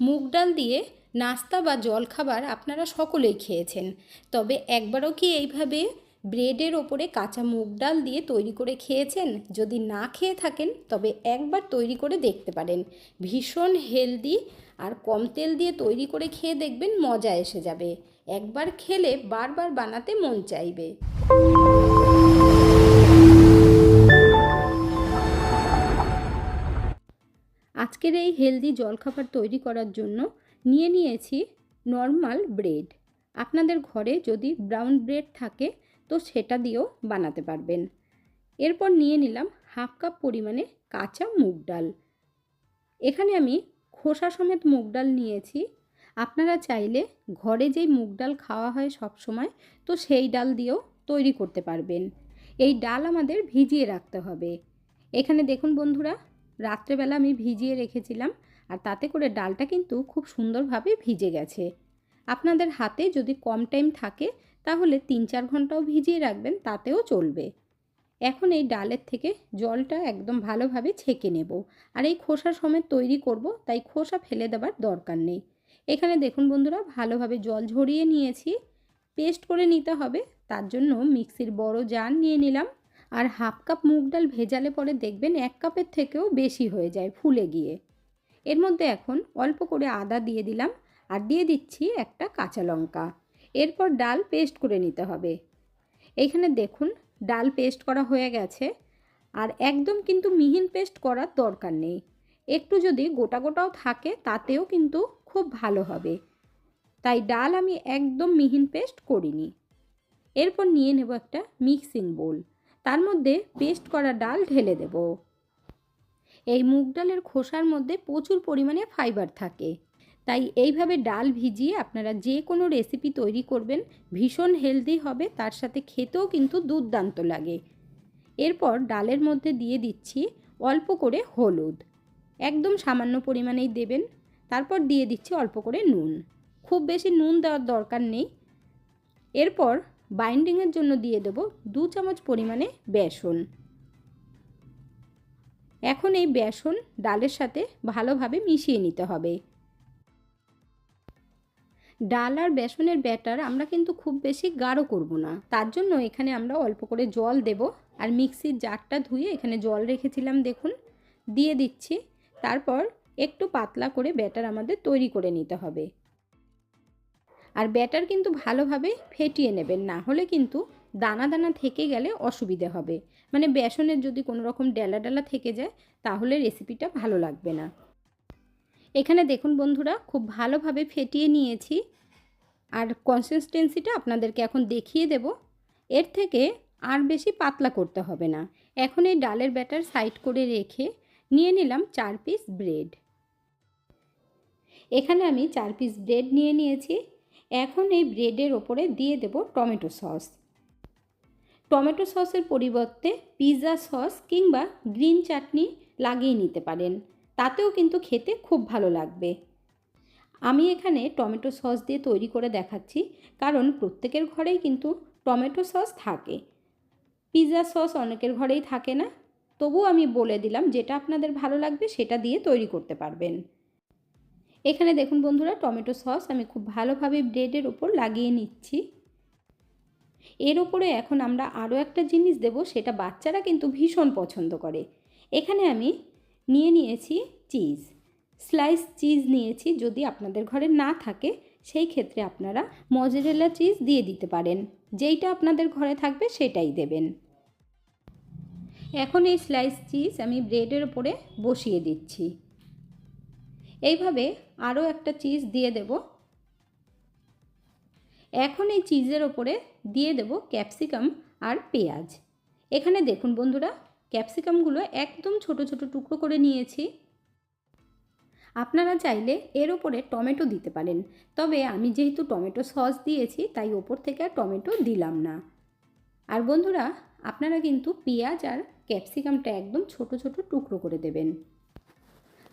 মুগ ডাল দিয়ে নাস্তা বা জলখাবার আপনারা সকলেই খেয়েছেন। তবে একবারও কি এইভাবে ব্রেডের ওপরে কাঁচা মুগ ডাল দিয়ে তৈরি করে খেয়েছেন? যদি না খেয়ে থাকেন, তবে একবার তৈরি করে দেখতে পারেন। ভীষণ হেলদি আর কম তেল দিয়ে তৈরি করে খেয়ে দেখবেন মজা এসে যাবে। একবার খেলে বারবার বানাতে মন চাইবে। আজকের এই হেলদি জলখাবার তৈরি করার জন্য নিয়ে নিয়েছি নর্মাল ব্রেড আপনাদের ঘরে যদি ব্রাউন ব্রেড থাকে, তো সেটা দিয়েও বানাতে পারবেন। এরপর নিয়ে নিলাম হাফ কাপ পরিমাণে কাঁচা মুগ ডাল। এখানে আমি খোসা সমেত মুগ ডাল নিয়েছি। আপনারা চাইলে ঘরে যেই মুগ ডাল খাওয়া হয় সব সময় তো সেই ডাল দিয়েও তৈরি করতে পারবেন। এই ডাল আমাদের ভিজিয়ে রাখতে হবে। এখানে দেখুন বন্ধুরা রাত্রেবেলা আমি ভিজিয়ে রেখেছিলাম আর তাতে করে ডালটা কিন্তু খুব সুন্দরভাবে ভিজে গেছে। আপনাদের হাতে যদি কম টাইম থাকে, তাহলে তিন চার ঘন্টাও ভিজিয়ে রাখবেন, তাতেও চলবে। এখন এই ডালের থেকে জলটা একদম ভালোভাবে ছেঁকে নেব। আর এই খোসা সমেত তৈরি করব, তাই খোসা ফেলে দেবার দরকার নেই। এখানে দেখুন বন্ধুরা, ভালোভাবে জল ঝরিয়ে নিয়েছি। পেস্ট করে নিতে হবে, তার জন্য মিক্সির বড় জার নিয়ে নিলাম। আর হাফ কাপ মুগ ডাল ভেজালে পরে দেখবেন এক কাপের থেকেও বেশি হয়ে যায় ফুলে গিয়ে। এর মধ্যে এখন অল্প করে আদা দিয়ে দিলাম আর দিয়ে দিচ্ছি একটা কাঁচা লঙ্কা। এরপর ডাল পেস্ট করে নিতে হবে। এইখানে দেখুন ডাল পেস্ট করা হয়ে গেছে আর একদম কিন্তু মিহিন পেস্ট করার দরকার নেই। একটু যদি গোটা গোটাও থাকে তাতেও কিন্তু খুব ভালো হবে। তাই ডাল আমি একদম মিহিন পেস্ট করিনি। এরপর নিয়ে নেব একটা মিক্সিং বোল। তার মধ্যে পেস্ট করা ডাল ঢেলে দেব। এই মুগ ডালের খোসার মধ্যে প্রচুর পরিমাণে ফাইবার থাকে। তাই এইভাবে ডাল ভিজিয়ে আপনারা যে কোনো রেসিপি তৈরি করবেন, ভীষণ হেলদি হবে, তার সাথে খেতেও কিন্তু দুর্দান্ত লাগে। এরপর ডালের মধ্যে দিয়ে দিচ্ছি অল্প করে হলুদ। একদম সামান্য পরিমাণেই দেবেন। তারপর দিয়ে দিচ্ছি অল্প করে নুন। খুব বেশি নুন দেওয়ার দরকার নেই। এরপর বাইন্ডিংয়ের জন্য দিয়ে দেব দু চামচ পরিমাণে বেসন। এখন এই বেসন ডালের সাথে ভালোভাবে মিশিয়ে নিতে হবে। ডাল আর বেসনের ব্যাটার আমরা কিন্তু খুব বেশি গাঢ় করব না। তার জন্য এখানে আমরা অল্প করে জল দেব আর মিক্সির জারটা ধুয়ে এখানে জল রেখেছিলাম দেখুন। দিয়ে দিচ্ছি। তারপর একটু পাতলা করে ব্যাটার আমাদের তৈরি করে নিতে হবে। আর ব্যাটার কিন্তু ভালোভাবে ফেটিয়ে নেবেন, না হলে কিন্তু দানা দানা থেকে গেলে অসুবিধে হবে। মানে বেসনের যদি কোনো রকম ডেলা ডেলা থেকে যায়, তাহলে রেসিপিটা ভালো লাগবে না। এখানে দেখুন বন্ধুরা, খুব ভালোভাবে ফেটিয়ে নিয়েছি। আর কনসিস্টেন্সিটা আপনাদেরকে এখন দেখিয়ে দেব। এর থেকে আর বেশি পাতলা করতে হবে না। এখন এই ডালের ব্যাটার সাইড করে রেখে নিয়ে নিলাম চার পিস ব্রেড এখানে আমি চার পিস ব্রেড নিয়ে নিয়েছি। এখন এই ব্রেডের ওপরে দিয়ে দেব টমেটো সস। টমেটো সসের পরিবর্তে পিৎজা সস কিংবা গ্রিন চাটনি লাগিয়ে নিতে পারেন। তাতেও কিন্তু খেতে খুব ভালো লাগবে। আমি এখানে টমেটো সস দিয়ে তৈরি করে দেখাচ্ছি, কারণ প্রত্যেকের ঘরেই কিন্তু টমেটো সস থাকে। পিৎজা সস অনেকের ঘরেই থাকে না। তবু আমি বলে দিলাম, যেটা আপনাদের ভালো লাগবে সেটা দিয়ে তৈরি করতে পারবেন। এখানে দেখুন বন্ধুরা, টমেটো সস আমি খুব ভালোভাবে ব্রেডের ওপর লাগিয়ে নিচ্ছি। এর ওপরে এখন আমরা আরও একটা জিনিস দেব, সেটা বাচ্চারা কিন্তু ভীষণ পছন্দ করে। এখানে আমি নিয়ে নিয়েছি চিজ। স্লাইস চিজ নিয়েছি, যদি আপনাদের ঘরে না থাকে, সেই ক্ষেত্রে আপনারা মজরেলা চিজ দিয়ে দিতে পারেন। যেইটা আপনাদের ঘরে থাকবে, সেটাই দেবেন। এখন এই স্লাইস চিজ আমি ব্রেডের ওপরে বসিয়ে দিচ্ছি। এইভাবে আরও একটা চিজ দিয়ে দেব। এখন এই চিজের ওপরে দিয়ে দেব ক্যাপসিকাম আর পেঁয়াজ। এখানে দেখুন বন্ধুরা ক্যাপসিকামগুলো একদম ছোট ছোট টুকরো করে নিয়েছি। আপনারা চাইলে এর ওপরে টমেটো দিতে পারেন। তবে আমি যেহেতু টমেটো সস দিয়েছি, তাই ওপর থেকে আর টমেটো দিলাম না। আর বন্ধুরা, আপনারা কিন্তু পেঁয়াজ আর ক্যাপসিকামটা একদম ছোট ছোট টুকরো করে দেবেন।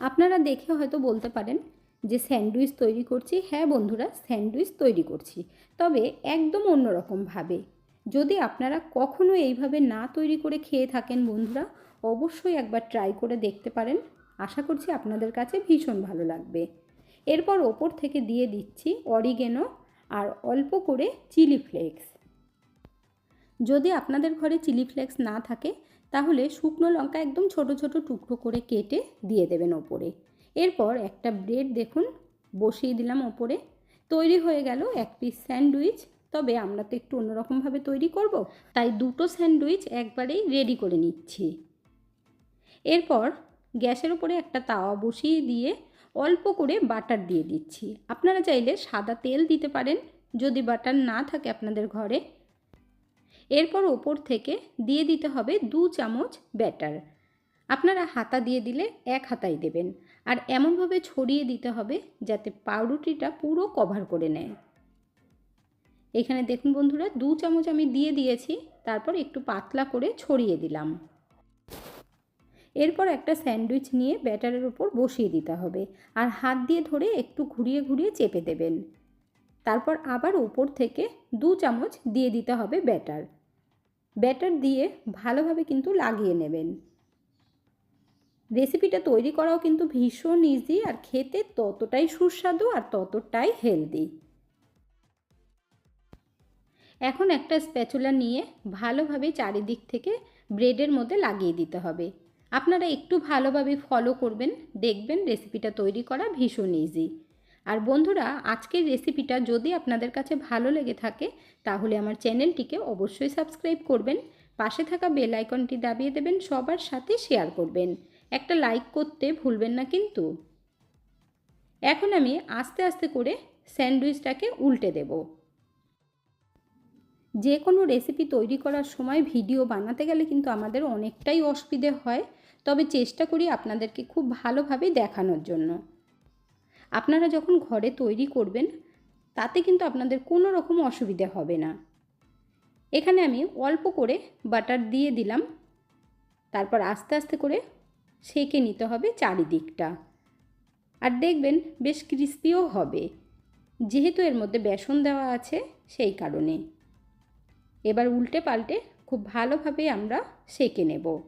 আপনারা দেখে হয়তো বলতে পারেন যে স্যান্ডউইচ তৈরি করছি। হ্যাঁ বন্ধুরা, স্যান্ডউইচ তৈরি করছি। তবে একদম অন্যরকমভাবে যদি আপনারা কখনো এইভাবে না তৈরি করে খেয়ে থাকেন বন্ধুরা, অবশ্যই একবার ট্রাই করে দেখতে পারেন। আশা করছি আপনাদের কাছে ভীষণ ভালো লাগবে। এরপর ওপর থেকে দিয়ে দিচ্ছি অরিগেনো আর অল্প করে চিলি ফ্লেক্স। যদি আপনাদের ঘরে চিলি ফ্লেক্স না থাকে তাহলে শুকনো লঙ্কা একদম ছোট ছোট টুকরো করে কেটে দিয়ে দেবেন ওপরে। এরপর একটা ব্রেড দেখুন, বসিয়ে দিলাম ওপরে। তৈরি হয়ে গেল এক পিস স্যান্ডউইচ। তবে আমরা তো একটু অন্যরকমভাবে তৈরি করব, তাই দুটো স্যান্ডউইচ একবারেই রেডি করে নিচ্ছি। এরপর গ্যাসের উপরে একটা তাওয়া বসিয়ে দিয়ে অল্প করে বাটার দিয়ে দিচ্ছি। আপনারা চাইলে সাদা তেল দিতে পারেন, যদি বাটার না থাকে আপনাদের ঘরে। এরপর ওপর থেকে দিয়ে দিতে হবে দু চামচ ব্যাটার। আপনারা হাতা দিয়ে দিলে এক হাতাই দেবেন। আর এমনভাবে ছড়িয়ে দিতে হবে যাতে পাউরুটিটা পুরো কভার করে নেয়। এখানে দেখুন বন্ধুরা, দু চামচ আমি দিয়ে দিয়েছি, তারপর একটু পাতলা করে ছড়িয়ে দিলাম। এরপর একটা স্যান্ডউইচ নিয়ে ব্যাটারের উপর বসিয়ে দিতে হবে আর হাত দিয়ে ধরে একটু ঘুরিয়ে ঘুরিয়ে চেপে দেবেন। তারপর আবার উপর থেকে দু চামচ দিয়ে দিতে হবে ব্যাটার। ব্যাটার দিয়ে ভালোভাবে কিন্তু লাগিয়ে নেবেন। রেসিপিটা তৈরি করাও কিন্তু ভীষণ ইজি আর খেতে ততটাই সুস্বাদু আর ততটাই হেলদি এখন একটা স্প্যাচুলা নিয়ে ভালোভাবে চারিদিক থেকে ব্রেডের মধ্যে লাগিয়ে দিতে হবে। আপনারা একটু ভালোভাবে ফলো করবেন, দেখবেন রেসিপিটা তৈরি করা ভীষণ ইজি আর বন্ধুরা, আজকের রেসিপিটা যদি আপনাদের কাছে ভালো লেগে থাকে, তাহলে আমার চ্যানেলটিকে অবশ্যই সাবস্ক্রাইব করবেন। পাশে থাকা বেল আইকনটি দাবিয়ে দেবেন, সবার সাথে শেয়ার করবেন। একটা লাইক করতে ভুলবেন না কিন্তু। এখন আমি আস্তে আস্তে করে স্যান্ডউইচটাকে উল্টে দেব। যে কোনো রেসিপি তৈরি করার সময় ভিডিও বানাতে গেলে কিন্তু আমাদের অনেকটাই অসুবিধে হয়। তবে চেষ্টা করি আপনাদেরকে খুব ভালোভাবে দেখানোর জন্য। আপনারা যখন ঘরে তৈরি করবেন, তাতে কিন্তু আপনাদের কোনো রকম অসুবিধে হবে না। এখানে আমি অল্প করে বাটার দিয়ে দিলাম। তারপর আস্তে আস্তে করে সেঁকে নিতে হবে চারিদিকটা। আর দেখবেন বেশ ক্রিস্পিও হবে। যেহেতু এর মধ্যে বেসন দেওয়া আছে, সেই কারণে। এবার উল্টে পাল্টে খুব ভালোভাবে আমরা সেঁকে নেব।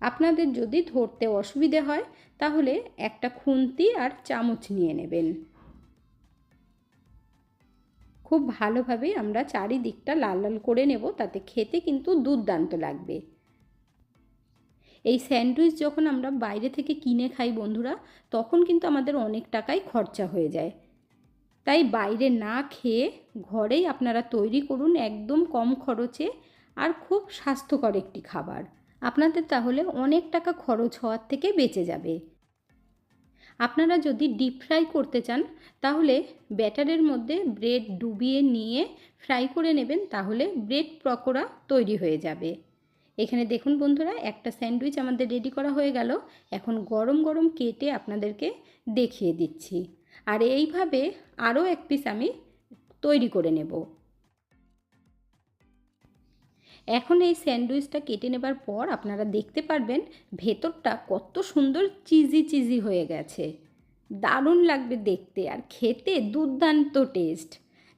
আপনাদের যদি ধরতে অসুবিধে হয়, তাহলে একটা খুন্তি আর চামচ নিয়ে নেবেন। খুব ভালোভাবে আমরা চারিদিকটা লাল লাল করে নেব, তাতে খেতে কিন্তু দুর্দান্ত লাগবে। এই স্যান্ডউইচ যখন আমরা বাইরে থেকে কিনে খাই বন্ধুরা, তখন কিন্তু আমাদের অনেক টাকাই খরচা হয়ে যায়। তাই বাইরে না খেয়ে ঘরেই আপনারা তৈরি করুন একদম কম খরচে আর খুব স্বাস্থ্যকর একটি খাবার। আপনাদের তাহলে অনেক টাকা খরচ হওয়ার থেকে বেঁচে যাবে। আপনারা যদি ডিপ ফ্রাই করতে চান, তাহলে ব্যাটারের মধ্যে ব্রেড ডুবিয়ে নিয়ে ফ্রাই করে নেবেন, তাহলে ব্রেড পকোড়া তৈরি হয়ে যাবে। এখানে দেখুন বন্ধুরা, একটা স্যান্ডউইচ আমাদের রেডি করা হয়ে গেল। এখন গরম গরম কেটে আপনাদেরকে দেখিয়ে দিচ্ছি। আর এইভাবে আরও এক পিস আমি তৈরি করে নেব। এখন এই স্যান্ডউইচটা কেটে নেবার পর আপনারা দেখতে পারবেন ভেতরটা কত সুন্দর চিজি চিজি হয়ে গেছে। দারুণ লাগবে দেখতে আর খেতে দুর্দান্ত টেস্ট।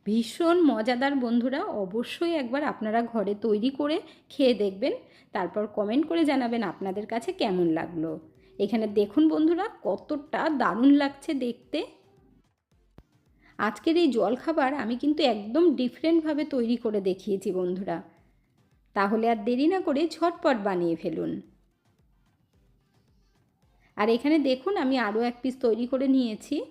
ভীষণ মজাদার বন্ধুরা, অবশ্যই একবার আপনারা ঘরে তৈরি করে খেয়ে দেখবেন, তারপর কমেন্ট করে জানাবেন আপনাদের কাছে কেমন লাগল। এখানে দেখুন বন্ধুরা, কতটা দারুণ লাগছে দেখতে। আজকের এই জলখাবার আমি কিন্তু একদম ডিফারেন্টভাবে তৈরি করে দেখিয়েছি বন্ধুরা। তাহলে আর দেরি না করে ঝটপট বানিয়ে ফেলুন। আর এখানে দেখুন আমি আরও এক পিস তৈরি করে নিয়েছি।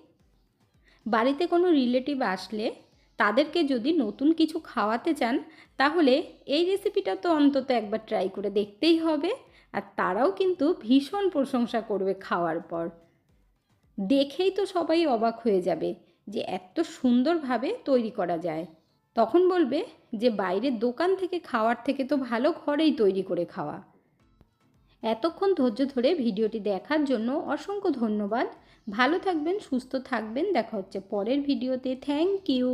বাড়িতে কোনো রিলেটিভ আসলে তাদেরকে যদি নতুন কিছু খাওয়াতে চান, তাহলে এই রেসিপিটা তো অন্তত একবার ট্রাই করে দেখতেই হবে। আর তারাও কিন্তু ভীষণ প্রশংসা করবে খাওয়ার পর। দেখেই তো সবাই অবাক হয়ে যাবে যে এত সুন্দরভাবে তৈরি করা যায়। তখন বলবে যে বাইরের দোকান থেকে খাওয়ার থেকে তো ভালো ঘরেই তৈরি করে খাওয়া। এতক্ষণ ধৈর্য ধরে ভিডিওটি দেখার জন্য অসংখ্য ধন্যবাদ। ভালো থাকবেন, সুস্থ থাকবেন। দেখা হচ্ছে পরের ভিডিওতে। Thank you.